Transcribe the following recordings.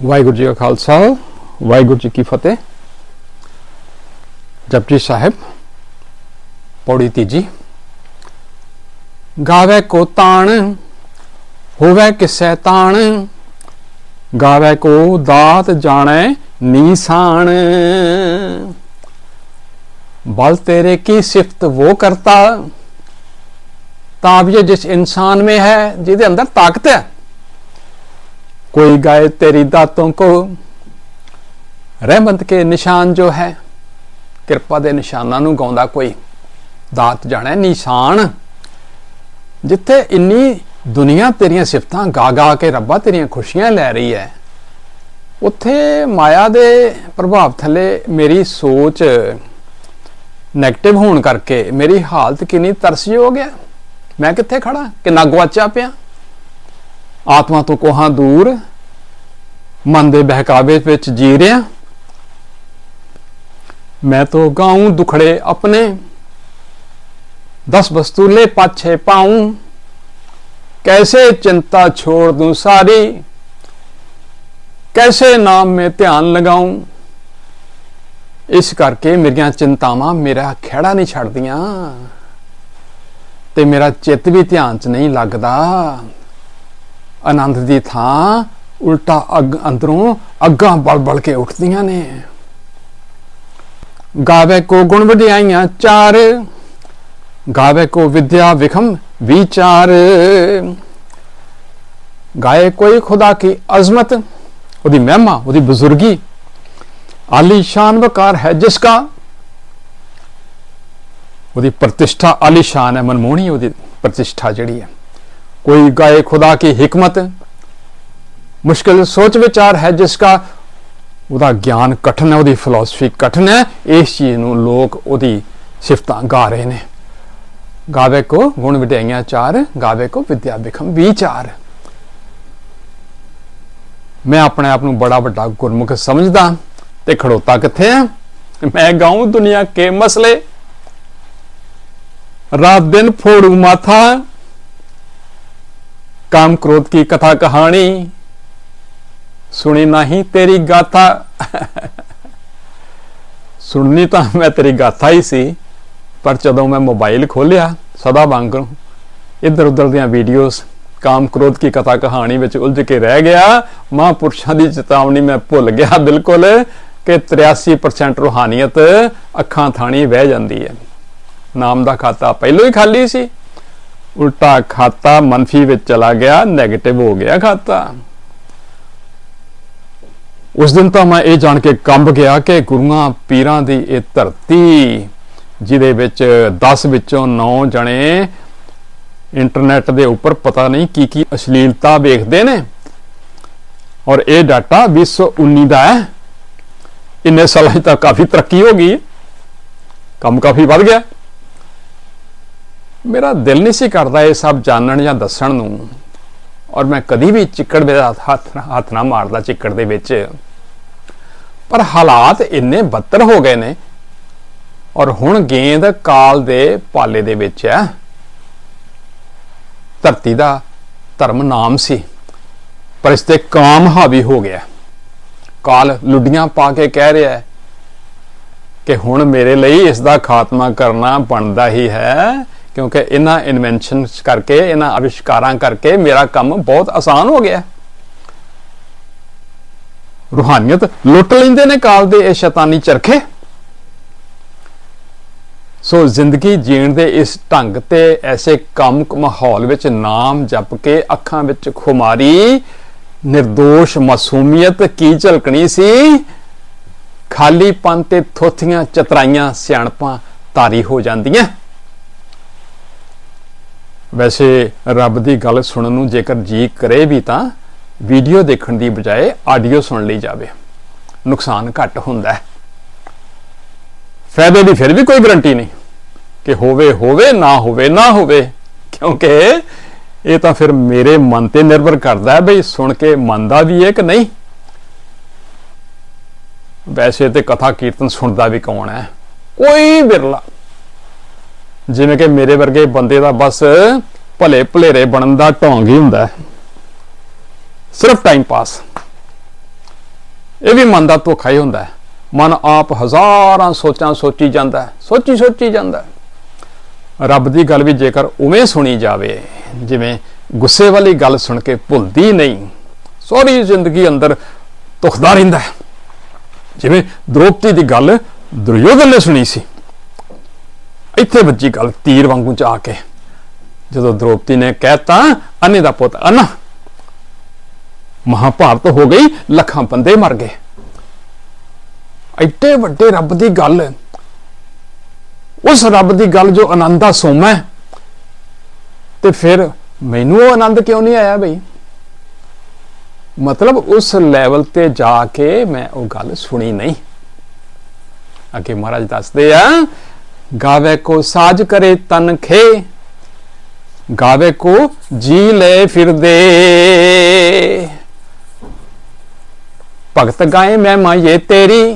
ਵਾਹਿਗੁਰੂ ਜੀ ਕਾ ਖਾਲਸਾ ਵਾਹਿਗੁਰੂ ਜੀ ਕੀ ਫਤਿਹ ਜਪਜੀ ਸਾਹਿਬ ਪੌੜੀ ਤੀਜੀ ਗਾਵੇ ਕੋ ਤਾਣ ਹੋਵੇ ਕਿਸੈ ਤਾਣ ਗਾਵੇ ਕੋ ਦਾਤ ਜਾਣੈ ਨੀਸਾਨ ਬਲ ਤੇਰੇ ਕੀ ਸਿਫਤ ਉਹ ਕਰਤਾ ਤਾਬੀਏ ਜਿਸ ਇਨਸਾਨ ਮੇ ਹੈ ਜਿਹਦੇ ਅੰਦਰ ਤਾਕਤ ਹੈ कोई गाए तेरी दातों को ਰਹਿਮਤ ਕੇ ਨਿਸ਼ਾਨ ਜੋ ਹੈ, ਕਿਰਪਾ ਦੇ ਨਿਸ਼ਾਨਾਂ ਨੂੰ ਗਾਉਂਦਾ ਕੋਈ। ਦਾਤ ਜਾਣਾ ਨਿਸ਼ਾਨ। ਜਿੱਥੇ ਇੰਨੀ ਦੁਨੀਆ ਤੇਰੀਆਂ ਸਿਫਤਾਂ ਗਾ ਗਾ ਕੇ ਰੱਬਾ ਤੇਰੀਆਂ ਖੁਸ਼ੀਆਂ ਲੈ ਰਹੀ ਹੈ, ਉੱਥੇ ਮਾਇਆ ਦੇ ਪ੍ਰਭਾਵ ਥੱਲੇ ਮੇਰੀ ਸੋਚ 네ਗੇਟਿਵ ਹੋਣ ਕਰਕੇ ਮੇਰੀ ਹਾਲਤ ਕਿੰਨੀ ਤਰਸਯੋਗ ਹੈ। ਮੈਂ ਕਿੱਥੇ ਖੜਾ ਕਿੰਨਾ ਗਵਾਚਾ ਪਿਆ? ਆਤਮਾ ਤੋਂ ਕੋਹਾਂ ਦੂਰ, ਮਨ ਦੇ ਬਹਿਕਾਵੇ ਵਿੱਚ ਜੀ ਰਿਹਾ। ਮੈਂ ਤੋਂ ਗਾਉ ਦੁਖੜੇ ਆਪਣੇ, ਦਸ ਵਸਤੂਲੇ ਪਾਛੇ ਪਾਉ। ਕੈਸੇ ਚਿੰਤਾ ਛੋੜ ਦੂੰ ਸਾਰੀ, ਕੈਸੇ ਨਾਮ ਮੇ ਧਿਆਨ ਲਗਾਉਂ। ਇਸ ਕਰਕੇ ਮੇਰੀਆਂ ਚਿੰਤਾਵਾਂ ਮੇਰਾ ਖਿਹੜਾ ਨਹੀਂ ਛੱਡਦੀਆਂ, ਤੇ ਮੇਰਾ ਚਿੱਤ ਵੀ ਧਿਆਨ 'ਚ ਨਹੀਂ ਲੱਗਦਾ। ਆਨੰਦ ਦੀ ਥਾਂ ਉਲਟਾ ਅੱਗ ਅੰਦਰੋਂ ਅੱਗਾਂ ਬਲ ਬਲ ਕੇ ਉੱਠਦੀਆਂ ਨੇ। ਗਾਵੇ ਕੋ ਗੁਣ ਵਡਿਆਈਆਂ ਚਾਰ, ਗਾਵੇ ਕੋ ਵਿਦਿਆ ਵਿਖਮ ਵਿਚਾਰ। ਗਾਏ ਕੋਈ ਖੁਦਾ ਕੀ ਅਜ਼ਮਤ, ਉਹਦੀ ਮਹਿਮਾ, ਉਹਦੀ ਬਜ਼ੁਰਗੀ। ਆਲੀਸ਼ਾਨ ਵਕਾਰ ਹੈ ਜਿਸ ਕਾ। ਉਹਦੀ ਪ੍ਰਤਿਸ਼ਠਾ ਆਲੀਸ਼ਾਨ ਹੈ, ਮਨਮੋਹਣੀ ਉਹਦੀ ਪ੍ਰਤਿਸ਼ਠਾ ਜਿਹੜੀ ਹੈ। ਕੋਈ ਗਾਏ ਖੁਦਾ ਕੀ ਹਕਮਤ ਮੁਸ਼ਕਿਲ ਸੋਚ ਵਿਚਾਰ ਹੈ ਜਿਸ ਉਹਦਾ ਗਿਆਨ ਕਠਨ ਹੈ, ਉਹਦੀ ਫਿਲਾਸਫੀ ਕਠਨ ਹੈ। ਇਸ ਚੀਜ਼ ਨੂੰ ਲੋਕ ਉਹਦੀ ਸਿਫਤਾਂ ਗਾ ਰਹੇ ਨੇ। ਗਾਵੇ ਕੋ ਗੁਣ ਵਿਦਿਆਈਆਂ ਚਾਰ ਗਾਵੇ ਕੋ ਵਿਦਿਆ ਬਿਖਮ ਵਿਚਾਰ ਮੈਂ ਆਪਣੇ ਆਪ ਨੂੰ ਬੜਾ ਵੱਡਾ ਗੁਰਮੁਖ ਸਮਝਦਾ ਤੇ ਖੜੋਤਾ ਕਿੱਥੇ ਆ ਮੈਂ ਗਾਉਂ ਦੁਨੀਆ ਕੇ ਮਸਲੇ। ਰਾਤ ਦਿਨ ਫੋੜੂ ਮਾਥਾ ਕਾਮ ਕ੍ਰੋਧ ਕੀ ਕਥਾ ਕਹਾਣੀ? ਸੁਣੀ ਨਹੀਂ ਤੇਰੀ ਗਾਥਾ। ਸੁਣਨੀ ਤਾਂ ਮੈਂ ਤੇਰੀ ਗਾਥਾ ਹੀ ਸੀ, ਪਰ ਜਦੋਂ ਮੈਂ ਮੋਬਾਈਲ ਖੋਲਿਆ, ਸਦਾ ਵਾਂਗ ਇੱਧਰ ਉੱਧਰ ਦੀਆਂ ਵੀਡੀਓਜ਼, ਕਾਮ ਕ੍ਰੋਧ ਕੀ ਕਥਾ ਕਹਾਣੀ ਵਿੱਚ ਉਲਝ ਕੇ ਰਹਿ ਗਿਆ। ਮਹਾਂਪੁਰਸ਼ਾਂ ਦੀ ਚੇਤਾਵਨੀ ਮੈਂ ਭੁੱਲ ਗਿਆ ਬਿਲਕੁਲ ਕਿ 83% ਰੂਹਾਨੀਅਤ ਅੱਖਾਂ ਥਾਣੀ ਵਹਿ ਜਾਂਦੀ ਹੈ। ਨਾਮ ਦਾ ਖਾਤਾ ਪਹਿਲਾਂ ਹੀ ਖਾਲੀ ਸੀ। ਉਲਟਾ ਖਾਤਾ ਮੰਫੀ ਵਿੱਚ ਚਲਾ ਗਿਆ 네ਗੇਟਿਵ ਹੋ ਗਿਆ ਖਾਤਾ। ਉਸ ਦਿਨ ਤਾਂ ਮੈਂ ਇਹ ਜਾਣ ਕੇ ਕੰਬ ਗਿਆ ਕਿ ਗੁਰੂਆਂ ਪੀਰਾਂ ਦੀ ਇਹ ਧਰਤੀ, ਜਿਹਦੇ ਵਿੱਚ 10 ਵਿੱਚੋਂ 9 ਜਣੇ ਇੰਟਰਨੈਟ ਦੇ ਉੱਪਰ ਪਤਾ ਨਹੀਂ ਕੀ ਕੀ ਅਸ਼ਲੀਲਤਾ ਵੇਖਦੇ ਨੇ। ਔਰ ਇਹ ਡਾਟਾ 2019 ਦਾ ਹੈ। ਇੰਨੇ ਸਾਲਾਂ 'ਚ ਤਾਂ ਕਾਫੀ ਤਰੱਕੀ ਹੋ ਗਈ। ਕੰਮ ਕਾਫੀ ਵੱਧ ਗਿਆ। ਮੇਰਾ ਦਿਲ ਨਹੀਂ ਸੀ ਕਰਦਾ ਇਹ ਸਭ ਜਾਣਨ ਜਾਂ ਦੱਸਣ ਨੂੰ। ਔਰ ਮੈਂ ਕਦੀ ਵੀ ਚਿੱਕੜ ਦੇ ਹੱਥ ਹੱਥ ਨਾ ਮਾਰਦਾ ਚਿੱਕੜ ਦੇ ਵਿੱਚ। ਪਰ ਹਾਲਾਤ ਇੰਨੇ ਬੱਤਰ ਹੋ ਗਏ ਨੇ। ਔਰ ਹੁਣ ਗੇਂਦ ਕਾਲ ਦੇ ਪਾਲੇ ਦੇ ਵਿੱਚ ਹੈ। ਧਰਤੀ ਦਾ ਧਰਮ ਨਾਮ ਸੀ। ਪਰ ਇਸ ਤੇ ਕਾਮ ਹਾਵੀ ਹੋ ਗਿਆ। ਕਾਲ ਲੁੱਡੀਆਂ ਪਾ ਕੇ ਕਹਿ ਰਿਹਾ ਹੈ ਕਿ ਹੁਣ ਮੇਰੇ ਲਈ ਇਸ ਦਾ ਖਾਤਮਾ ਕਰਨਾ ਬਣਦਾ ਹੀ ਹੈ। ਕਿਉਂਕਿ ਇਹਨਾਂ ਇਨਵੈਂਸ਼ਨਸ ਕਰਕੇ, ਇਹਨਾਂ ਅਵਿਸ਼ਕਾਰਾਂ ਕਰਕੇ ਮੇਰਾ ਕੰਮ ਬਹੁਤ ਆਸਾਨ ਹੋ ਗਿਆ। ਰੂਹਾਨੀਅਤ ਲੁੱਟ ਲੈਂਦੇ ਨੇ ਕਾਲ ਦੇ ਇਹ ਸ਼ੈਤਾਨੀ ਚਰਖੇ। ਸੋ ਜ਼ਿੰਦਗੀ ਜੀਣ ਦੇ ਇਸ ਢੰਗ ਤੇ ਐਸੇ ਕੰਮ ਮਾਹੌਲ ਵਿੱਚ ਨਾਮ ਜਪ ਕੇ ਅੱਖਾਂ ਵਿੱਚ ਖੁਮਾਰੀ નિર્ਦੋਸ਼ ਮਾਸੂਮੀਅਤ ਕੀ ਝਲਕਣੀ ਸੀ? ਖਾਲੀਪਨ ਤੇ ਥੋਥੀਆਂ ਚਤਰਾਈਆਂ ਸਿਆਣਪਾਂ ਤਾਰੀ ਹੋ ਜਾਂਦੀਆਂ। ਵੈਸੇ ਰੱਬ ਦੀ ਗੱਲ ਸੁਣਨ ਨੂੰ ਜੇਕਰ ਜੀ ਕਰੇ ਵੀ ਤਾਂ ਵੀਡੀਓ ਦੇਖਣ ਦੀ ਬਜਾਏ ਆਡੀਓ ਸੁਣ ਲਈ ਜਾਵੇ। ਨੁਕਸਾਨ ਘੱਟ ਹੁੰਦਾ ਹੈ। ਫਾਇਦੇ ਦੀ ਫਿਰ ਵੀ ਕੋਈ ਗਰੰਟੀ ਨਹੀਂ ਕਿ ਹੋਵੇ ਹੋਵੇ, ਨਾ ਹੋਵੇ ਨਾ ਹੋਵੇ। ਕਿਉਂਕਿ ਇਹ ਤਾਂ ਫਿਰ ਮੇਰੇ ਮਨ ਤੇ ਨਿਰਭਰ ਕਰਦਾ ਹੈ ਬਈ ਸੁਣ ਕੇ ਮੰਨਦਾ ਵੀ ਹੈ ਕਿ ਨਹੀਂ। ਵੈਸੇ ਤੇ ਕਥਾ ਕੀਰਤਨ ਸੁਣਦਾ ਵੀ ਕੌਣ ਹੈ? ਕੋਈ ਬਿਰਲਾ ਜਿਵੇਂ ਕਿ ਮੇਰੇ ਵਰਗੇ ਬੰਦੇ ਦਾ ਬਸ ਭਲੇ ਭਲੇਰੇ ਬਣਨ ਦਾ ਢੋਂਗ ਹੀ ਹੁੰਦਾ ਹੈ। ਸਿਰਫ ਟਾਈਮ ਪਾਸ ਇਹ ਵੀ ਮਨ ਦਾ ਧੋਖਾ ਹੀ ਹੁੰਦਾ ਹੈ। ਮਨ ਆਪ ਹਜ਼ਾਰਾਂ ਸੋਚਾਂ ਸੋਚੀ ਜਾਂਦਾ ਹੈ। ਸੋਚੀ ਸੋਚੀ ਜਾਂਦਾ ਹੈ। ਰੱਬ ਦੀ ਗੱਲ ਵੀ ਜੇਕਰ ਉਵੇਂ ਸੁਣੀ ਜਾਵੇ, ਜਿਵੇਂ ਗੁੱਸੇ ਵਾਲੀ ਗੱਲ ਸੁਣ ਕੇ ਭੁੱਲਦੀ ਨਹੀਂ, ਸਾਰੀ ਜ਼ਿੰਦਗੀ ਅੰਦਰ ਤੁਖਦਾ ਰਹਿੰਦਾ ਹੈ। ਜਿਵੇਂ ਦ੍ਰੋਪਦੀ ਦੀ ਗੱਲ ਦੁਰਯੋਧਨ ਨੇ ਸੁਣੀ ਸੀ। ਇੱਥੇ ਵੱਜੀ ਗੱਲ ਤੀਰ ਵਾਂਗੂ ਚ ਆ ਕੇ। ਜਦੋਂ ਦ੍ਰੋਪਦੀ ਨੇ ਕਹਿਤਾ ਅਨੇ ਦਾ ਪੁੱਤ ਅਨਾ। ਮਹਾਭਾਰਤ ਹੋ ਗਈ, ਲੱਖਾਂ ਬੰਦੇ ਮਰ ਗਏ। ਐਡੇ ਵੱਡੇ ਰੱਬ ਦੀ ਗੱਲ, ਉਸ ਰੱਬ ਦੀ ਗੱਲ ਜੋ ਆਨੰਦਾ ਸੋਮਾ ਹੈ। ਤੇ ਫਿਰ ਮੈਨੂੰ ਉਹ ਆਨੰਦ ਕਿਉਂ ਨਹੀਂ ਆਇਆ ਬਈ? ਮਤਲਬ ਉਸ ਲੈਵਲ ਤੇ ਜਾ ਕੇ ਮੈਂ ਉਹ ਗੱਲ ਸੁਣੀ ਨਹੀਂ। ਅੱਗੇ ਮਹਾਰਾਜ ਦੱਸਦੇ ਆ गावे को साज करे तन खे, गावे को जी ले फिर दे। भगत गाय मा ये तेरी,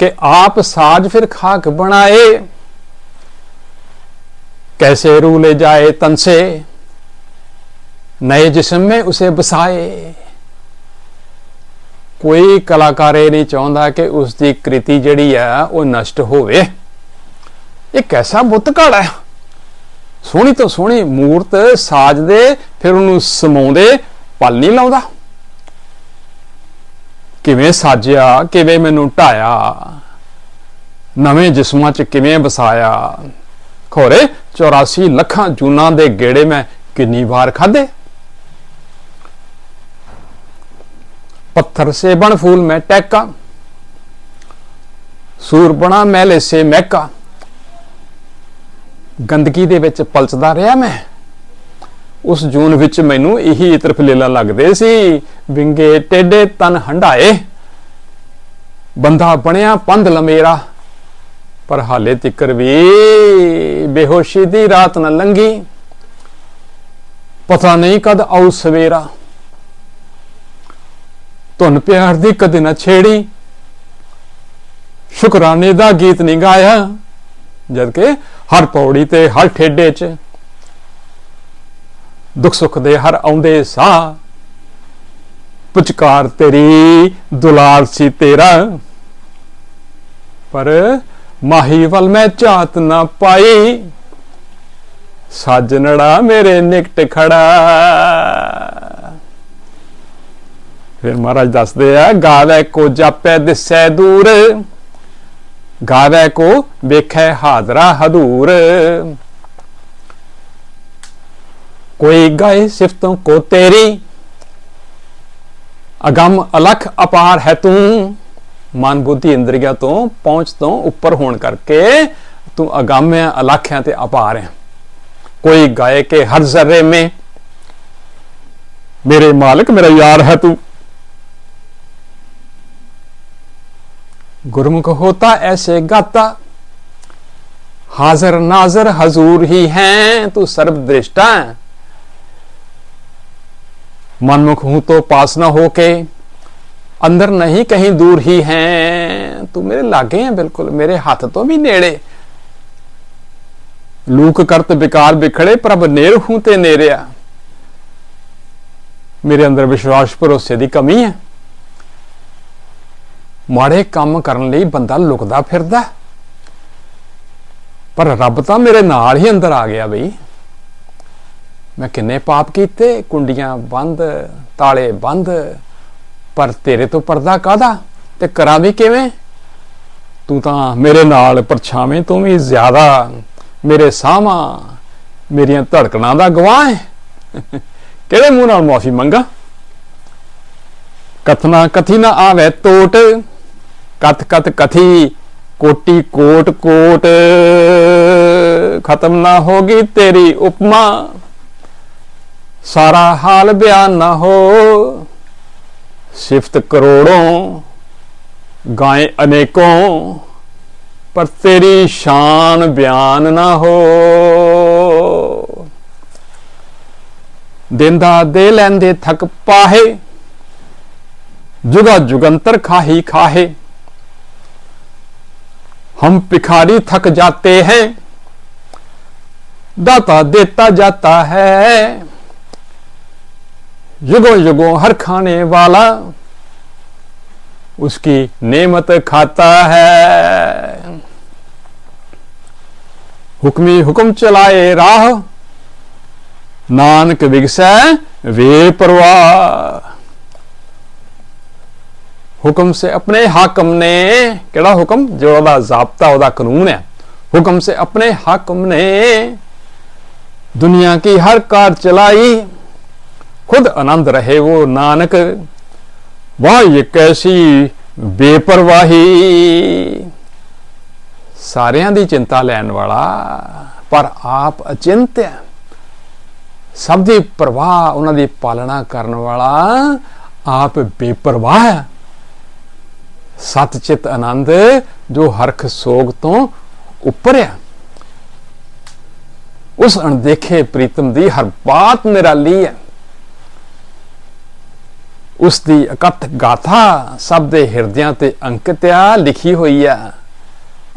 के आप साज फिर खाक बनाए। कैसे रू ले जाए तन से, नए जिस्म में उसे बसाए। ਕੋਈ ਕਲਾਕਾਰ ਇਹ ਨਹੀਂ ਚਾਹੁੰਦਾ ਕਿ ਉਸ ਦੀ ਕ੍ਰਿਤੀ ਜਿਹੜੀ ਆ, ਉਹ ਨਸ਼ਟ ਹੋਵੇ। ਇਹ ਕੈਸਾ ਬੁੱਤ ਘੜਾ ਹੈ ਸੋਹਣੀ ਤੋਂ ਸੋਹਣੀ ਮੂਰਤ ਸਾਜਦੇ, ਫਿਰ ਉਹਨੂੰ ਸਮਾਉਂਦੇ, ਪਲ ਨਹੀਂ ਲਾਉਂਦਾ। ਕਿਵੇਂ ਸਾਜਿਆ, ਕਿਵੇਂ ਮੈਨੂੰ ਢਾਇਆ, ਨਵੇਂ ਜਿਸਮਾਂ 'ਚ ਕਿਵੇਂ ਵਸਾਇਆ। ਖੋਰੇ 84 ਲੱਖਾਂ ਜੂਨਾਂ ਦੇ ਗੇੜੇ ਮੈਂ ਕਿੰਨੀ ਵਾਰ ਖਾਦੇ पत्थर से बन फूल में टैका ਸੂਰ ਬਣਾ ਮੈਲੇ ਸੇ ਮਹਿਕਾ ਗੰਦਗੀ ਦੇ ਵਿੱਚ ਪਲਚਦਾ ਰਿਹਾ ਮੈਂ ਉਸ ਜੂਨ ਵਿੱਚ ਮੈਨੂੰ ਇਹੀ ਇਤਰ ਫਲੇਲਾ ਲੱਗਦੇ ਸੀ ਵਿੰਗੇ ਟੇਡੇ ਤਨ ਹੰਡਾਏ ਬੰਦਾ ਬਣਿਆ ਪੰਧ ਲਮੇਰਾ ਪਰ ਹਾਲੇ ਤਿੱਕਰ ਵੀ ਬੇਹੋਸ਼ੀ ਦੀ ਰਾਤ ਨਾ ਲੰਗੀ ਪਤਾ ਨਹੀਂ ਕਦ ਆਉ ਸਵੇਰਾ ਧੁਨ ਪਿਆਰ ਦੀ ਕਦੇ ਨਾ ਛੇੜੀ। ਸ਼ੁਕਰਾਨੇ ਦਾ ਗੀਤ ਨਹੀਂ ਗਾਇਆ ਜਦ ਕਿ ਹਰ ਪੌੜੀ ਤੇ, ਹਰ ਠੇਡੇ 'ਚ ਦੁੱਖ ਸੁੱਖ ਦੇ ਹਰ ਆਉਂਦੇ ਸਾਹ। ਪੁਚਕਾਰ ਤੇਰੀ ਦੁਲਾਰ ਸੀ ਤੇਰਾ, ਪਰ ਮਾਹੀ ਵੱਲ ਮੈਂ ਝਾਤ ਨਾ ਪਾਈ। ਸਾਜਣੜਾ ਮੇਰੇ ਨਿਕਟ ਖੜਾ। ਫਿਰ ਮਹਾਰਾਜ ਦੱਸਦੇ ਆ, ਗਾਵੇ ਕੋ ਜਾਪੈ ਦਿਸੈ ਦੂਰ, ਗਾਵੇ ਕੋ ਵੇਖੈ ਹਾਜ਼ਰਾ ਹਦੂਰ। ਕੋਈ ਗਾਏ ਸਿਫਤੋਂ ਕੋ ਤੇਰੀ, ਅਗੰਮ ਅਲਖ ਅਪਾਰ ਹੈ ਤੂੰ, ਮਨ ਬੁੱਧੀ ਇੰਦਰੀਆਂ ਤੋਂ ਪਹੁੰਚ ਤੋਂ ਉੱਪਰ ਹੋਣ ਕਰਕੇ ਤੂੰ ਅਗੰਮ ਹੈ ਅਲਖ ਹੈ ਤੇ ਅਪਾਰ ਹੈ। ਕੋਈ ਗਾਏ ਕੇ ਹਰ ਜ਼ਰਰੇ ਮੇ, ਮੇਰੇ ਮਾਲਕ ਮੇਰਾ ਯਾਰ ਹੈ ਤੂੰ। ਗੁਰਮੁਖ ਹੋਤਾ, ਐਸੇ ਗਾਤਾ। ਹਾਜ਼ਰ ਨਾਜ਼ਰ ਹਜ਼ੂਰ ਹੀ ਹੈ, ਤੂੰ ਸਰਬ ਦ੍ਰਿਸ਼ਟਾ ਮਨਮੁਖ ਹੂੰ ਤੋ ਪਾਸ ਨਾ ਹੋ ਕੇ ਅੰਦਰ ਨਹੀਂ ਕਹੀਂ ਦੂਰ ਹੀ ਹੈ। ਤੂੰ ਮੇਰੇ ਲਾਗੇ ਹੈ ਬਿਲਕੁਲ, ਮੇਰੇ ਹੱਥ ਤੋਂ ਵੀ ਨੇੜੇ। ਲੂਕ ਕਰਤ ਵਿਕਾਰ ਵਿਖੜੇ, ਪ੍ਰਭ ਨੇਰ ਹੂੰ ਤੇ ਨੇਰਿਆ। ਮੇਰੇ ਅੰਦਰ ਵਿਸ਼ਵਾਸ ਭਰੋਸੇ ਦੀ ਕਮੀ ਹੈ ਮਾੜੇ ਕੰਮ ਕਰਨ ਲਈ ਬੰਦਾ ਲੁਕਦਾ ਫਿਰਦਾ। ਪਰ ਰੱਬ ਤਾਂ ਮੇਰੇ ਨਾਲ ਹੀ ਅੰਦਰ ਆ ਗਿਆ ਬਈ। ਮੈਂ ਕਿੰਨੇ ਪਾਪ ਕੀਤੇ, ਕੁੰਡੀਆਂ ਬੰਦ, ਤਾਲੇ ਬੰਦ, ਪਰ ਤੇਰੇ ਤੋਂ ਪਰਦਾ ਕਾਦਾ ਤੇ ਕਰਾਂ ਵੀ ਕਿਵੇਂ? ਤੂੰ ਤਾਂ ਮੇਰੇ ਨਾਲ ਪਰਛਾਵੇਂ ਤੋਂ ਵੀ ਜ਼ਿਆਦਾ ਮੇਰੇ ਸਾਹਾਂ ਮੇਰੀਆਂ ਧੜਕਣਾਂ ਦਾ ਗਵਾਹ ਹੈ। ਕਿਹੜੇ ਮੂੰਹ ਨਾਲ ਮਾਫੀ ਮੰਗਾ? ਕਥਨਾ ਕਥੀ ਨਾ ਆਵੇ ਟੋਟ ਕਥ ਕਥ ਕਥੀ ਕੋਟੀ ਕੋਟ ਕੋਟ। ਖਤਮ ਨਾ ਹੋਗੀ ਤੇਰੀ ਉਪਮਾ, ਸਾਰਾ ਹਾਲ ਬਿਆਨ ਨਾ ਹੋ। ਸਿਫਤ ਕਰੋੜੋਂ ਗਾਏ ਅਨੇਕੋਂ, ਪਰ ਤੇਰੀ ਸ਼ਾਨ ਬਿਆਨ ਨਾ ਹੋ। ਦਿੰਦਾ ਦੇ ਲੈਂਦੇ ਥਕ ਪਾਹੇ, ਜੁਗਾ ਜੁਗੰਤਰ ਖਾਹੀ ਖਾਹੇ। हम भिखारी थक जाते हैं। दाता देता जाता है। युगों युगों हर खाने वाला उसकी नेमत खाता है। हुक्मी हुक्म चलाए राह, नानक विगसै वे परवाह। ਹੁਕਮ ਸੇ ਆਪਣੇ ਹਾਕਮ ਨੇ, ਕਿਹੜਾ ਹੁਕਮ? ਜਿਹੜਾ ਉਹਦਾ ਜ਼ਾਬਤਾ, ਉਹਦਾ ਕਾਨੂੰਨ ਹੈ। ਹੁਕਮ ਸੇ ਆਪਣੇ ਹਾਕਮ ਨੇ ਦੁਨੀਆ ਕੀ ਹਰ ਕਾਰ ਚਲਾਈ, ਖੁਦ ਆਨੰਦ ਰਹੇ ਉਹ ਨਾਨਕ। ਵਾਹ, ਇਹ ਕੈਸੀ ਬੇਪਰਵਾਹੀ। ਸਾਰਿਆਂ ਦੀ ਚਿੰਤਾ ਲੈਣ ਵਾਲਾ, ਪਰ ਆਪ ਅਚਿੰਤ ਹੈ। ਸਭ ਦੀ ਪਰਵਾਹ, ਉਹਨਾਂ ਦੀ ਪਾਲਣਾ ਕਰਨ ਵਾਲਾ ਆਪ ਬੇਪਰਵਾਹ ਹੈ। ਸਤਚਿਤ ਆਨੰਦ ਜੋ ਹਰਖ ਸੋਗ ਤੋਂ ਉੱਪਰ ਹੈ। ਉਸ ਅਣਦੇਖੇ ਪ੍ਰੀਤਮ ਦੀ ਹਰ ਬਾਤ ਨਿਰਾਲੀ ਹੈ। ਉਸ ਦੀ ਅਕਥ ਗਾਥਾ ਸਭ ਦੇ ਹਿਰਦਿਆਂ ਤੇ ਅੰਕਿਤ ਆ ਲਿਖੀ ਹੋਈ ਆ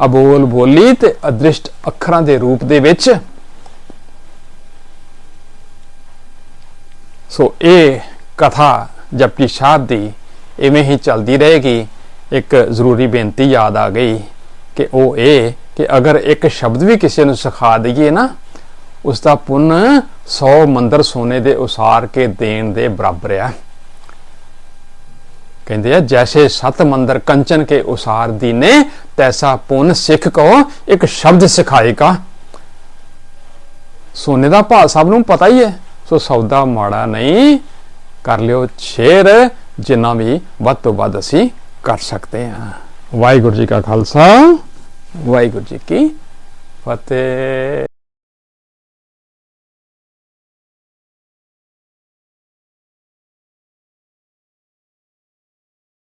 ਅਬੋਲ ਬੋਲੀ ਤੇ ਅਦ੍ਰਿਸ਼ਟ ਅੱਖਰਾਂ ਦੇ ਰੂਪ ਦੇ ਵਿੱਚ। ਸੋ ਇਹ ਕਥਾ ਜਪਜੀ ਸਾਹਿਬ ਦੀ ਇਵੇਂ ਹੀ ਚੱਲਦੀ ਰਹੇਗੀ। ਇੱਕ ਜ਼ਰੂਰੀ ਬੇਨਤੀ ਯਾਦ ਆ ਗਈ ਕਿ ਉਹ ਇਹ ਕਿ ਅਗਰ ਇੱਕ ਸ਼ਬਦ ਵੀ ਕਿਸੇ ਨੂੰ ਸਿਖਾ ਦਈਏ ਨਾ, ਉਸ ਦਾ ਪੁੰਨ 100 ਮੰਦਰ ਸੋਨੇ ਦੇ ਉਸਾਰ ਕੇ ਦੇਣ ਦੇ ਬਰਾਬਰ ਆ। ਕਹਿੰਦੇ ਆ, ਜੈਸੇ ਸਤ ਮੰਦਰ ਕੰਚਨ ਕੇ ਉਸਾਰ ਦੀਨੇ, ਤੈਸਾ ਪੁੰਨ ਸਿੱਖ ਕੋ, ਇੱਕ ਸ਼ਬਦ ਸਿਖਾਏਗਾ ਸੋਨੇ ਦਾ ਭਾਅ ਸਭ ਨੂੰ ਪਤਾ ਹੀ ਹੈ, ਸੋ ਸੌਦਾ ਮਾੜਾ ਨਹੀਂ, ਕਰ ਲਿਓ ਸ਼ੇਰ ਜਿੰਨਾ ਵੀ ਵੱਧ ਤੋਂ ਵੱਧ ਅਸੀਂ ਕਰ ਸਕਦੇ ਹਾਂ। ਵਾਹਿਗੁਰੂ ਜੀ ਕਾ ਖਾਲਸਾ। ਵਾਹਿਗੁਰੂ ਜੀ ਕੀ ਫਤਿਹ।